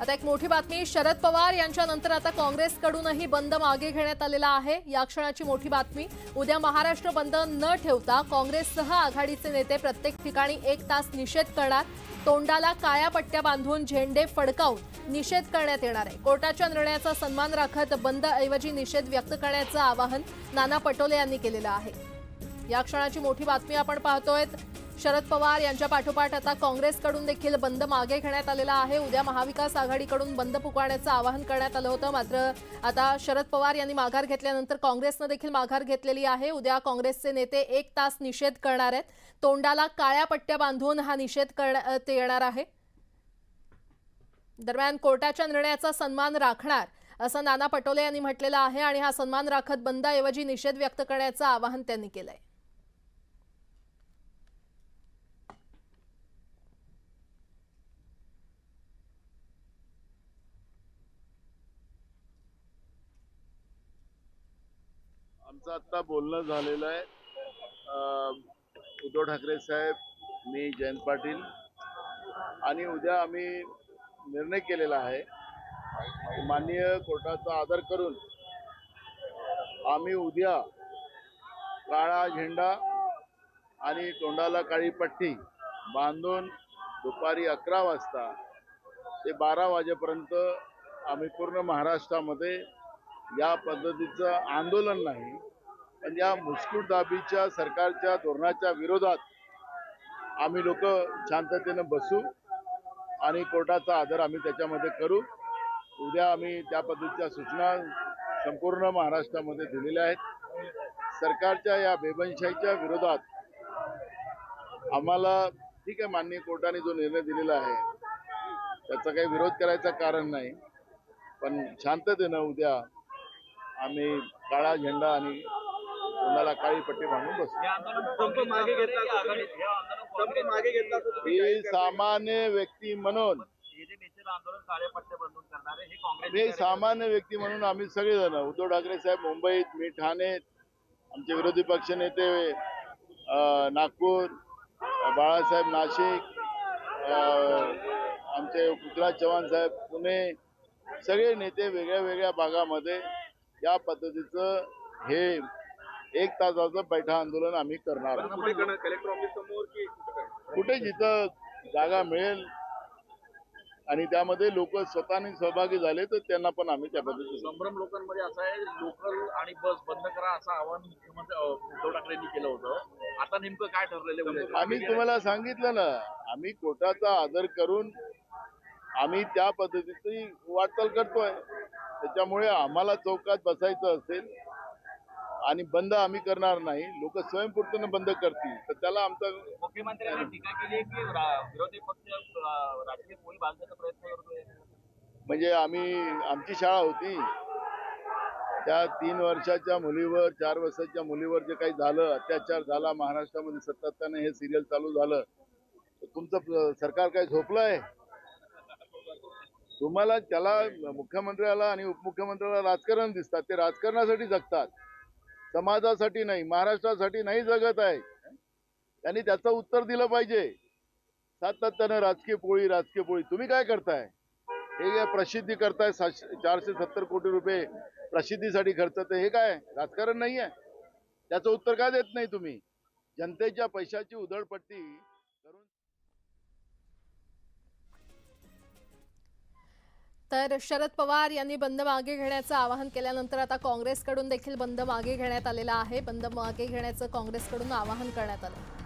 आता एक मोठी बातमी शरद पवार यांच्यानंतर आता काँग्रेसकडूनही बंद मागे घेण्यात आलेला आहे. या क्षणाची मोठी बातमी उद्या महाराष्ट्र बंद न ठेवता काँग्रेससह आघाडीचे नेते प्रत्येक ठिकाणी एक तास निषेध करणार तोंडाला काळ्या पट्ट्या बांधून झेंडे फडकावून निषेध करण्यात येणार आहे. कोर्टाच्या निर्णयाचा सन्मान राखत बंद ऐवजी निषेध व्यक्त करण्याचं आवाहन नाना पटोले यांनी केलेलं आहे. या क्षणाची मोठी बातमी आपण पाहतोय शरद पवार यांच्या पाठोपाठ आता काँग्रेसकडून देखील बंद मागे घेण्यात आलेला आहे. उद्या महाविकास आघाडीकडून बंद पुकारण्याचं आवाहन करण्यात आलं होतं. मात्र आता शरद पवार यांनी माघार घेतल्यानंतर काँग्रेसनं देखील माघार घेतलेली आहे. उद्या काँग्रेसचे नेते एक तास निषेध करणार आहेत. तोंडाला काळ्या पट्ट्या बांधून हा निषेध करण्यात येणार आहे. दरम्यान कोर्टाच्या निर्णयाचा सन्मान राखणार असं नाना पटोले यांनी म्हटलेलं आहे आणि हा सन्मान राखत बंदाऐवजी निषेध व्यक्त करण्याचं आवाहन त्यांनी केलंय. आमचं आता बोलणं झालेलं आहे. उद्धव ठाकरे साहेब मी जयंत पाटील आणि उद्या आम्ही निर्णय केलेला आहे. माननीय कोर्टाचा आदर करून आम्ही उद्या काळा झेंडा आणि तोंडाला काळी पट्टी बांधून दुपारी अकरा वाजता ते बारा वाजेपर्यंत आम्ही पूर्ण महाराष्ट्रामध्ये या पद्धतीचं आंदोलन नाही पण या मुस्कुटदाबीच्या सरकारच्या धोरणाच्या विरोधात आम्ही लोक शांततेनं बसू आणि कोर्टाचा आदर आम्ही त्याच्यामध्ये करू. उद्या आम्ही त्या पद्धतीच्या सूचना संपूर्ण महाराष्ट्रामध्ये दिलेल्या आहेत. सरकारच्या या बेबनशाहीच्या विरोधात आम्हाला ठीक आहे माननीय कोर्टाने जो निर्णय दिलेला आहे त्याचा काही विरोध करायचं कारण नाही पण शांततेनं उद्या आम्ही काळा झेंडा आणि तोंडाला काळी पट्टी बांधून बसू. संप मागे घेतला असता तुम्ही संप मागे घेतला असता तुम्ही मी सामान्य व्यक्ती म्हणून हे हे मी सामान्य व्यक्ती म्हणून आम्ही सगळेजण उद्धव ठाकरे साहेब मुंबईत मी ठाणे आमचे विरोधी पक्ष नेते नागपूर बाळासाहेब नाशिक आमचे पृथ्वीराज चव्हाण साहेब पुणे सगळे नेते वेगळ्या वेगळ्या भागामध्ये या पद्धतीचं हे एक तासाचं बैठा आंदोलन आम्ही करणार आहोत. कुठे जिथं जागा मिळेल आणि त्यामध्ये लोक स्वतःने सहभागी झाले तर त्यांना पण आम्ही त्या पद्धतीने संभ्रम लोकांमध्ये असं आहे लोकल आणि बस बंद करा असं आवाहन मुख्यमंत्री उद्धव ठाकरेंनी केलं होतं आता नेमकं काय ठरलेलं आहे? आम्ही तुम्हाला सांगितलं ना आम्ही कोर्टाचा आदर करून आम्ही त्या पद्धतीची वाटचाल करतोय त्याच्यामुळे आम्हाला चौकात बसायचं असेल आणि बंद आम्ही करणार नाही. लोक स्वयंपूर्तीनं बंद करतील. तर त्याला आमचा मुख्यमंत्र्यांनी टीका केली की विरोधी पक्ष राजकीय पोळी बांधण्याचा प्रयत्न करतोय. म्हणजे आम्ही आमची शाळा होती. त्या तीन वर्षाच्या मुलीवर चार वर्षाच्या मुलीवर जे काही झालं अत्याचार झाला महाराष्ट्रामध्ये सातत्याने हे सिरियल चालू झालं तर तुमचं सरकार काय झोपलंय? तुम्हाला त्याला मुख्यमंत्र्याला आणि उपमुख्यमंत्र्याला राजकारण दिसतात. ते राजकारणासाठी जगतात. समाजासाठी नाही महाराष्ट्रासाठी नाही जगत आहे. त्यांनी त्याचं उत्तर दिलं पाहिजे. सातत्यानं राजकीय पोळी राजकीय पोळी. तुम्ही काय करताय? हे जे प्रसिद्धी करताय सातशे चारशे सत्तर कोटी रुपये प्रसिद्धीसाठी खर्च तर हे काय? राजकारण नाही आहे त्याचं उत्तर का देत नाही तुम्ही? जनतेच्या पैशाची उधळपट्टी तर शरद पवार यांनी बंद मागे घेण्याचं आवाहन केल्यानंतर आता काँग्रेसकडून देखील बंद मागे घेण्यात आलेला आहे. बंद मागे घेण्याचं काँग्रेसकडून आवाहन करण्यात आलं.